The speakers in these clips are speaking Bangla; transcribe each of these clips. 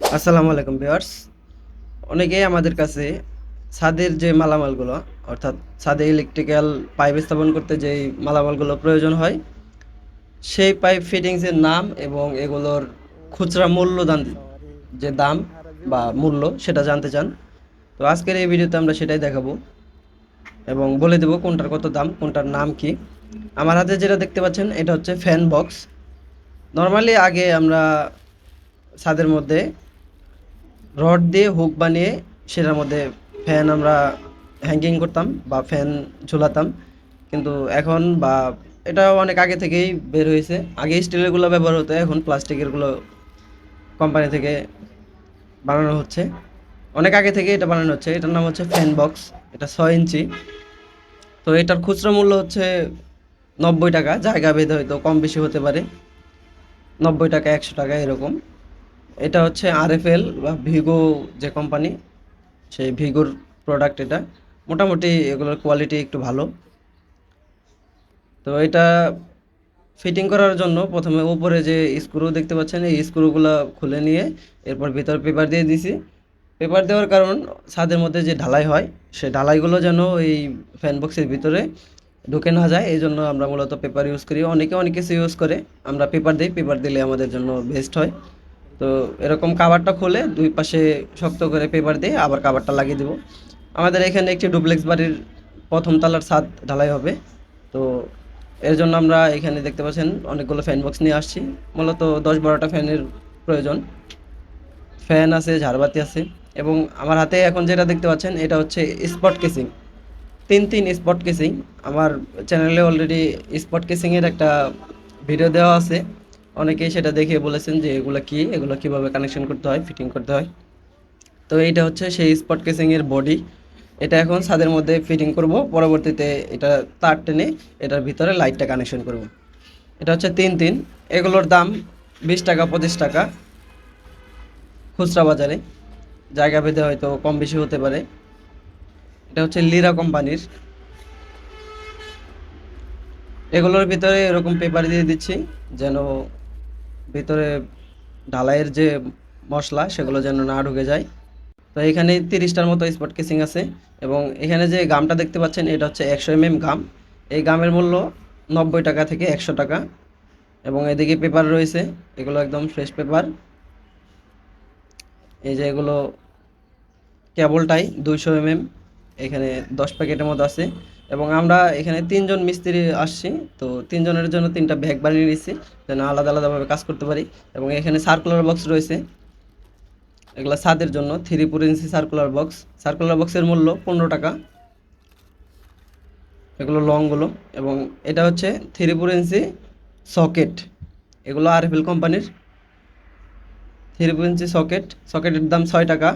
আসসালামু আলাইকুম ভিউয়ার্স। অনেকেই আমাদের কাছে ছাদের যে মালামালগুলো, অর্থাৎ ছাদে ইলেকট্রিক্যাল পাইপ স্থাপন করতে যেই মালামালগুলো প্রয়োজন হয়, সেই পাইপ ফিটিংসের নাম এবং এগুলোর খুচরা মূল্য দান, যে দাম বা মূল্য, সেটা জানতে চান। তো আজকের এই ভিডিওতে আমরা সেটাই দেখাবো এবং বলে দেবো কোনটার কত দাম, কোনটার নাম কি। আমার হাতে যেটা দেখতে পাচ্ছেন, এটা হচ্ছে ফ্যান বক্স নর্মালি আগে আমরা ছাদের মধ্যে রড দিয়ে হুক বানিয়ে সেটার মধ্যে ফ্যান আমরা হ্যাঙ্গিং করতাম বা ফ্যান ঝুলাতাম। কিন্তু এখন বা এটা অনেক আগে থেকেই বের হয়েছে। আগে স্টিলেরগুলো ব্যবহার হতো, এখন প্লাস্টিকেরগুলো কোম্পানি থেকে বানানো হচ্ছে। অনেক আগে থেকে এটা বানানো হচ্ছে। এটার নাম হচ্ছে ফ্যান বক্স এটা ছয় ইঞ্চি। তো এটার খুচরো মূল্য হচ্ছে নব্বই টাকা, জায়গা ভেদে হয়তো কম বেশি হতে পারে। নব্বই টাকা, একশো টাকা এরকম। এটা হচ্ছে আরএফএল বা ভিগো যে কোম্পানি সেই ভিগোর প্রোডাক্ট এটা। মোটামুটি এগুলোর কোয়ালিটি একটু ভালো। তো এটা ফিটিং করার জন্য প্রথমে উপরে যে স্ক্রু দেখতে পাচ্ছেন, এই স্ক্রুগুলো খুলে নিয়ে এরপর ভিতর পেপার দিয়ে দিছি। পেপার দেওয়ার কারণ ছাদের মধ্যে যে ঢালাই হয়, সে ঢালাইগুলো যেন এই ফ্যান বক্সের ভিতরে ঢুকে না যায় এই জন্য আমরা মূলত পেপার ইউজ করি। অনেকে অনেক কিছু ইউজ করে, আমরা পেপার দিই পেপার দিলে আমাদের জন্য বেস্ট হয়। তো এরকম কাভারটা খুলে দুই পাশে শক্ত করে পেপার দিয়ে আবার কাভারটা লাগিয়ে দেবো। আমাদের এখানে একটি ডুপ্লেক্স বাড়ির প্রথম তলার ছাদ ঢালাই হবে। তো এর জন্য আমরা এখানে দেখতে পাচ্ছেন অনেকগুলো ফ্যান বক্স নিয়ে আসছি। মূলত দশ বারোটা ফ্যানের প্রয়োজন। ফ্যান আছে, ঝাড়বাতি আছে এবং আমার হাতে এখন যেটা দেখতে পাচ্ছেন এটা হচ্ছে স্পট কেসিং তিন তিন স্পট কেসিং আমার চ্যানেলে অলরেডি স্পট কেসিংয়ের একটা ভিডিও দেওয়া আছে। অনেকেই সেটা দেখে বলেছেন যে এগুলো কি, এগুলো কীভাবে কানেকশন করতে হয় ফিটিং করতে হয়। তো এইটা হচ্ছে সেই স্পট কেসিংয়ের বডি এটা এখন ছাদের মধ্যে ফিটিং করব, পরবর্তীতে এটা তার টেনে এটার ভিতরে লাইটটা কানেকশন করব। এটা হচ্ছে তিন তিন, এগুলোর দাম বিশ টাকা, পঁচিশ টাকা। খুচরা বাজারে, জায়গা ভেদে হয়তো কম বেশি হতে পারে। এটা হচ্ছে লিরা কোম্পানির। এগুলোর ভিতরে এরকম পেপার দিয়ে দিচ্ছি, যেন ভিতরে ঢালাইয়ের যে মশলা, সেগুলো যেন না ঢুকে যায়। তো এখানে তিরিশটার মতো স্পট কেসিং আছে এবং এখানে যে গামটা দেখতে পাচ্ছেন, এটা হচ্ছে একশো এম গাম। এই গামের মূল্য নব্বই টাকা থেকে একশো টাকা এবং এদিকে পেপার রয়েছে, এগুলো একদম ফ্রেশ পেপার এই যে এগুলো কেবলটাই দুইশো এম এখানে দশ প্যাকেটের মতো আছে। এবং আমরা এখানে তিনজন মিস্ত্রি আসছি। তো তিনজনের জন্য তিনটা ব্যাগ বানিয়ে নিচ্ছি যেন আলাদা আলাদাভাবে কাজ করতে পারি। এবং এখানে সার্কুলার বক্স রয়েছে। এগুলো ছাদের জন্য three four inch circular box circular বক্সের মূল্য পনেরো টাকা। এগুলো লংগুলো এবং এটা হচ্ছে থ্রি ফোর ইঞ্চি সকেট এগুলো আরএফএল কোম্পানির three four inch socket socket দাম ছয় টাকা।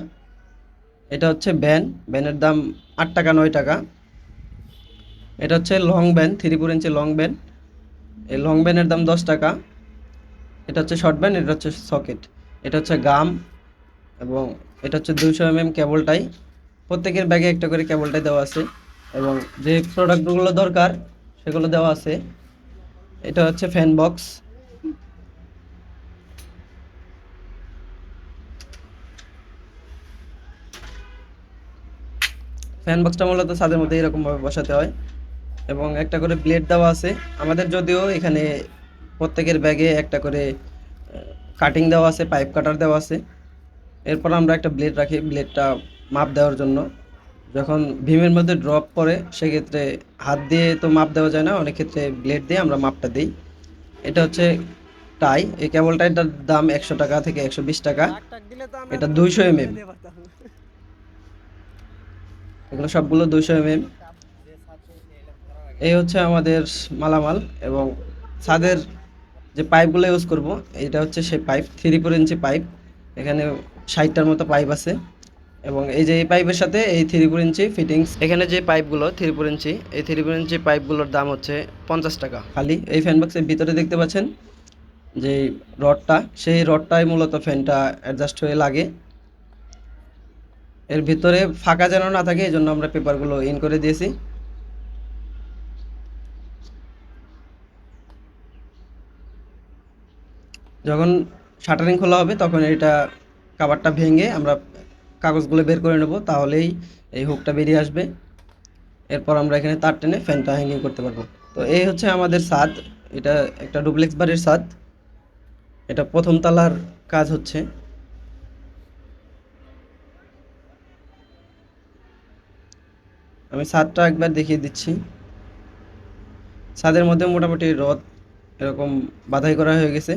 এটা হচ্ছে ব্যান ব্যানের দাম আট টাকা, নয় টাকা। এটা হচ্ছে long bend three four inch long bend এই লং ব্যানের দাম দশ টাকা। এটা হচ্ছে শর্ট ব্যান্ড এটা হচ্ছে সকেট এটা হচ্ছে গাম এবং এটা হচ্ছে দুশো এম এম কেবলটাই প্রত্যেকের ব্যাগে একটা করে কেবলটাই দেওয়া আছে এবং যে প্রোডাক্টগুলো দরকার, সেগুলো দেওয়া আছে। এটা হচ্ছে ফ্যান বক্স ফ্যান বক্সটা মূলত ছাদের মধ্যে এরকমভাবে বসাতে হয়। এবং একটা করে ব্লেড দেওয়া আছে। আমাদের যদিও এখানে প্রত্যেকের ব্যাগে একটা করে কাটিং দেওয়া আছে পাইপ কাটার দেওয়া আছে। এরপর আমরা একটা ব্লেড রাখি ব্লেডটা মাপ দেওয়ার জন্য। যখন ভীমের মধ্যে ড্রপ পড়ে, সেক্ষেত্রে হাত দিয়ে তো মাপ দেওয়া যায় না, অনেক ক্ষেত্রে ব্লেড দিয়ে আমরা মাপটা দিই। এটা হচ্ছে টাই এই কেবল টাইটার দাম একশো টাকা থেকে একশো বিশ টাকা। এটা দুইশো এম এম এগুলো সবগুলো দুইশো এম এম এই হচ্ছে আমাদের মালামাল এবং ছাদের যে পাইপগুলো ইউজ করব এটা হচ্ছে সেই pipe three four inch pipe. এখানে ষাটটার মতো পাইপ আছে এবং এই যে এই পাইপের সাথে এই থ্রি ফোর ইঞ্চি ফিটিংস এখানে যে পাইপগুলো থ্রি ফোর ইঞ্চি এই থ্রি ফোর ইঞ্চি পাইপগুলোর দাম হচ্ছে পঞ্চাশ টাকা। খালি এই ফ্যান বক্সের ভিতরে দেখতে পাচ্ছেন যে রডটা, সেই রডটাই মূলত ফ্যানটা অ্যাডজাস্ট হয়ে লাগে। এর ভিতরে ফাঁকা যেন না থাকে, এই জন্য আমরা পেপারগুলো ইন করে দিয়েছি। যখন শাটারিং খোলা হবে, তখন এটা কাভারটা ভেঙে আমরা কাগজগুলো বের করে নেব, তাহলেই এই হুকটা বেরিয়ে আসবে। এরপর আমরা এখানে তার টেনে ফ্যানটা হ্যাঙ্গিং করতে পারব। তো এই হচ্ছে আমাদের ছাদ এটা একটা ডুপ্লেক্স বাড়ির ছাদ এটা প্রথম তলার কাজ হচ্ছে। আমি ছাদটা একবার দেখিয়ে দিচ্ছি। ছাদের মধ্যে মোটামুটি রড এরকম বাধাই করা হয়ে গেছে।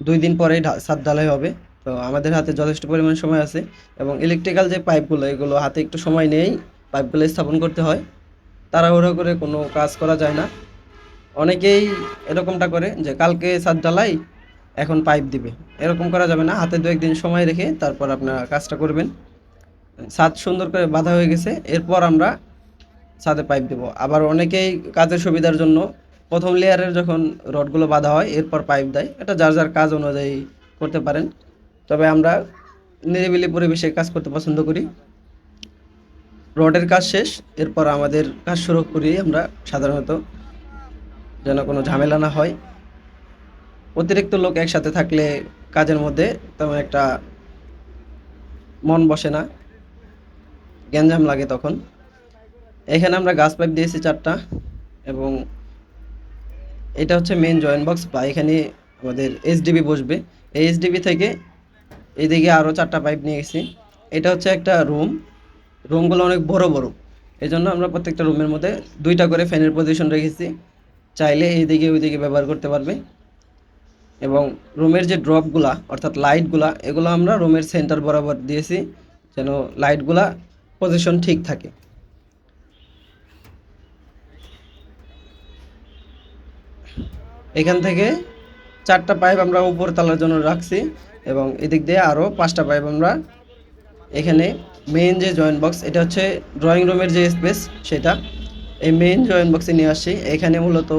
দুই দিন পরেই ছাদ ঢালাই হবে। তো আমাদের হাতে যথেষ্ট পরিমাণ সময় আছে এবং ইলেকট্রিক্যাল যে পাইপগুলো এগুলো হাতে একটু সময় নেই পাইপগুলো স্থাপন করতে হয়। তাড়াহুড়ো করে কোনো কাজ করা যায় না। অনেকেই এরকমটা করে যে, কালকে ছাদ ঢালাই, এখন পাইপ দিবে। এরকম করা যাবে না। হাতে দু একদিন সময় রেখে তারপর আপনারা কাজটা করবেন। ছাদ সুন্দর করে বাঁধা হয়ে গেছে। এরপর আমরা ছাদে পাইপ দেবো। আবার অনেকেই কাজের সুবিধার জন্য প্রথম লেয়ারের যখন রডগুলো বাঁধা হয়, এরপর পাইপ দেয়। এটা যার যার কাজ অনুযায়ী করতে পারেন। তবে আমরা নিরিবিলি পরিবেশে কাজ করতে পছন্দ করি। রডের কাজ শেষ, এরপর আমাদের কাজ শুরু করি আমরা সাধারণত, যেন কোনো ঝামেলা না হয়। অতিরিক্ত লোক একসাথে থাকলে কাজের মধ্যে তেমন একটা মন বসে না, গ্যাঞ্জাম লাগে তখন। এখানে আমরা গাছ পাইপ দিয়েছি চারটা, এবং এটা হচ্ছে মেন জয়েন্ট বক্স বা এখানে আমাদের এইচডিবি বসবে। এই এইচডিবি থেকে এইদিকে আরও চারটা পাইপ নিয়ে গেছি। এটা হচ্ছে একটা রুম রুমগুলো অনেক বড় বড়। এই জন্য আমরা প্রত্যেকটা রুমের মধ্যে দুইটা করে ফ্যানের পজিশন রেখেছি। চাইলে এইদিকে ওইদিকে ব্যবহার করতে পারবে। এবং রুমের যে ড্রপগুলা অর্থাৎ লাইটগুলা এগুলো আমরা রুমের সেন্টার বরাবর দিয়েছি। যেন লাইটগুলা পজিশন ঠিক থাকে। এখান থেকে চারটা পাইপ আমরা উপর তলার জন্য রাখছি এবং এদিক দিয়ে আরও পাঁচটা পাইপ আমরা এখানে মেইন যে জয়েন্ট বক্স এটা হচ্ছে ড্রয়িং রুমের যে স্পেস সেটা এই মেইন জয়েন্ট বক্সে নিয়ে আসছি। এখানে মূলত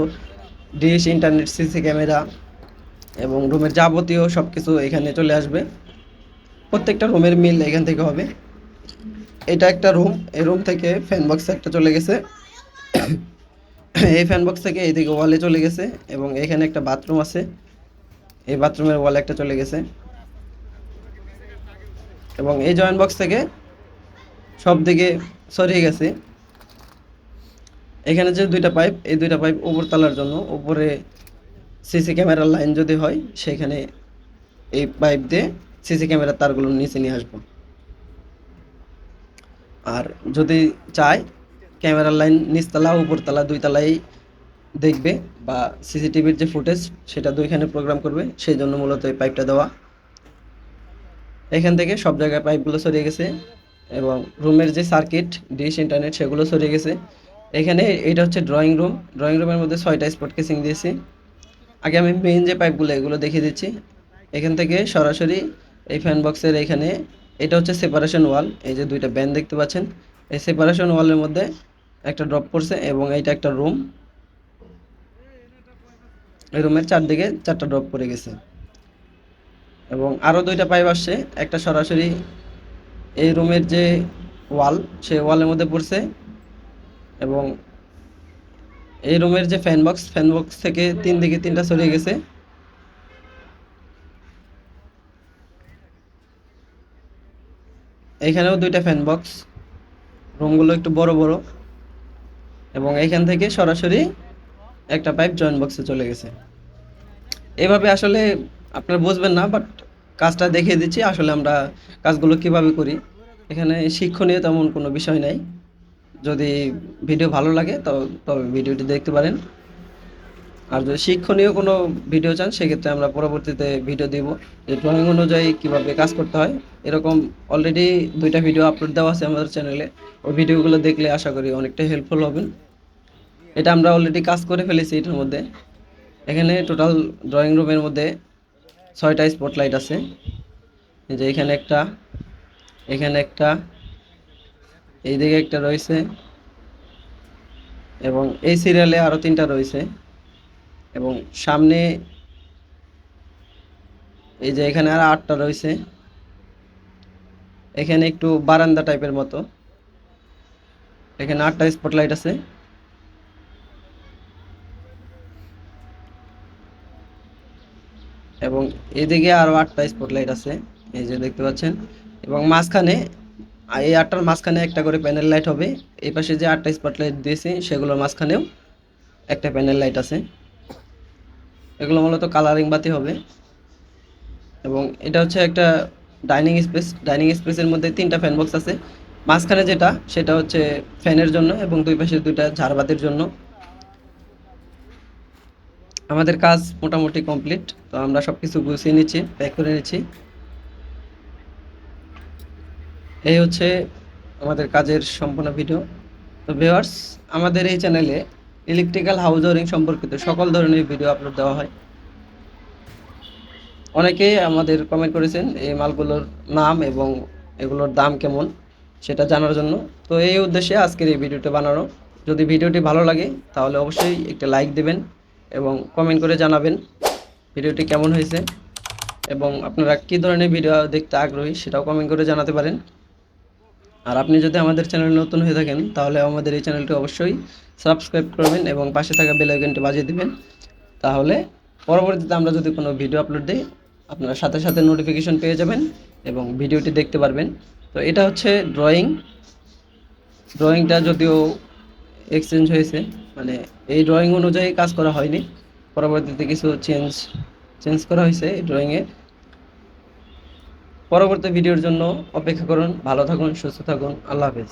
ডিশ ইন্টারনেট সিসি ক্যামেরা এবং রুমের যাবতীয় সব কিছু এখানে চলে আসবে। প্রত্যেকটা রুমের মিল এখান থেকে হবে। এটা একটা রুম এই রুম থেকে ফ্যান বক্স একটা চলে গেছে। এই ফ্যান বক্স থেকে এইদিকে ওয়ালে চলে গেছে এবং এখানে একটা বাথরুম আছে। এই বাথরুমের ওয়ালে একটা চলে গেছে। এবং এই জয়েন্ট বক্স থেকে সব দিকে সরিয়ে গেছে। এখানে যে দুইটা পাইপ এই দুইটা পাইপ উপর তালার জন্য উপরে সিসি ক্যামেরার লাইন যদি হয়, সেখানে এই পাইপ দিয়ে সিসি ক্যামেরার তারগুলো নিচে নিয়ে আসব। আর যদি চায় ক্যামেরার লাইন নিচতলা, উপরতলা দুই তলাই দেখবে বা সিসিটিভির যে ফুটেজ, সেটা দুইখানে প্রোগ্রাম করবে। সেই জন্য মূলত এই পাইপটা দেওয়া। এখান থেকে সব জায়গায় পাইপগুলো সরিয়ে গেছে এবং রুমের যে সার্কিট ডিশ ইন্টারনেট সেগুলো সরিয়ে গেছে। এখানে এটা হচ্ছে ড্রয়িং রুম ড্রয়িং রুমের মধ্যে ছয়টা স্পট কেসিং দিয়েছি। আগে আমি মেইন যে পাইপগুলো এগুলো দেখিয়ে দিচ্ছি। এখান থেকে সরাসরি এই ফ্যান বক্সের এখানে, এটা হচ্ছে সেপারেশন ওয়াল এই যে দুইটা ব্যান্ড দেখতে পাচ্ছেন। এই সেপারেশন ওয়ালের মধ্যে একটা ড্রপ পড়ছে এবং এইটা একটা রুম এই রুমের চারদিকে চারটা ড্রপ পড়ে গেছে। এবং আরও দুইটা পাইপ আসছে, একটা সরাসরি এই রুমের যে ওয়াল সেই ওয়ালের মধ্যে পড়ছে। এবং এই রুমের যে ফ্যান বক্স ফ্যান বক্স থেকে তিন দিকে তিনটা সরিয়ে গেছে। এখানেও দুইটা ফ্যান বক্স রুমগুলো একটু বড় বড়। এবং এইখান থেকে সরাসরি একটা পাইপ জয়েন্ট বক্সে চলে গেছে। এভাবে আসলে আপনারা বুঝবেন না বাট কাজটা দেখিয়ে দিচ্ছি, আসলে আমরা কাজগুলো কীভাবে করি। এখানে শিক্ষণীয় তেমন কোনো বিষয় নাই। যদি ভিডিও ভালো লাগে, তো তবে ভিডিওটি দেখতে পারেন। আর যদি শিক্ষণীয় কোনো ভিডিও চান, সেক্ষেত্রে আমরা পরবর্তীতে ভিডিও দিব। যে ড্রয়িং অনুযায়ী কীভাবে কাজ করতে হয়, এরকম অলরেডি দুইটা ভিডিও আপলোড দেওয়া আছে আমাদের চ্যানেলে ওই ভিডিওগুলো দেখলে আশা করি অনেকটা হেল্পফুল হবেন। এটা আমরা অলরেডি কাজ করে ফেলেছি এটার মধ্যে। এখানে টোটাল ড্রয়িং রুমের মধ্যে ছয়টা স্পটলাইট আছে। এই যে এখানে একটা এখানে একটা, এইদিকে একটা রয়েছে এবং এই সিরিয়ালে আরও তিনটা রয়েছে এবং সামনে এই যে এখানে আর আটটা রয়েছে। এখানে একটু বারান্দা টাইপের মতো। এখানে আটটা স্পটলাইট আছে। এবং এদিকে আরও আটটা স্পটলাইট আছে, এই যে দেখতে পাচ্ছেন। এবং মাঝখানে, এই আটটার মাঝখানে একটা করে প্যানেল লাইট হবে। এই পাশে যে আটটা স্পটলাইট দিয়েছি, সেগুলোর মাঝখানেও একটা প্যানেল লাইট আছে। এগুলো মূলত কালারিং বাতি হবে। এবং এটা হচ্ছে একটা ডাইনিং স্পেস ডাইনিং স্পেসের মধ্যে তিনটা ফ্যান বক্স আছে। মাঝখানে যেটা, সেটা হচ্ছে ফ্যানের জন্য এবং দুই পাশে দুইটা ঝাড়বাতির জন্য। আমাদের কাজ মোটামুটি কমপ্লিট, তো আমরা সব কিছু গুছিয়ে নিচ্ছি, প্যাক করে নিচ্ছি। এই হচ্ছে আমাদের কাজের সম্পূর্ণ ভিডিও। তো ভিউয়ার্স আমাদের এই চ্যানেলে ইলেকট্রিক্যাল হাউস ওয়ারিং সম্পর্কিত সকল ধরনের ভিডিও আপলোড দেওয়া হয়। অনেকেই আমাদের কমেন্ট করেছেন এই মালগুলোর নাম এবং এগুলোর দাম কেমন, সেটা জানার জন্য। তো এই উদ্দেশ্যে আজকের এই ভিডিওটা বানানো। যদি ভিডিওটি ভালো লাগে, তাহলে অবশ্যই একটা লাইক দেবেন। এবং কমেন্ট করে জানাবেন ভিডিওটি কেমন হয়েছে এবং আপনারা কী ধরনের ভিডিও দেখতে আগ্রহী সেটাও কমেন্ট করে জানাতে পারেন। আর আপনি যদি আমাদের চ্যানেল নতুন হয়ে থাকেন, তাহলে আমাদের এই চ্যানেলটি অবশ্যই সাবস্ক্রাইব করবেন এবং পাশে থাকা বেল আইকনটি বাজিয়ে দিবেন। তাহলে পরবর্তীতে আমরা যদি কোনো ভিডিও আপলোড দিই, আপনারা সাথে সাথে নোটিফিকেশন পেয়ে যাবেন এবং ভিডিওটি দেখতে পারবেন। তো এটা হচ্ছে ড্রয়িং ড্রয়িংটা যদিও এক্সচেঞ্জ হয়েছে মানে এই ড্রয়িং অনুযায়ী কাজ করা হয়নি। পরবর্তীতে কিছু চেঞ্জ চেঞ্জ করা হয়েছে এই ড্রয়িংয়ে পরবর্তী ভিডিওর জন্য অপেক্ষা করুন, ভালো থাকুন, সুস্থ থাকুন, আল্লাহ হাফেজ।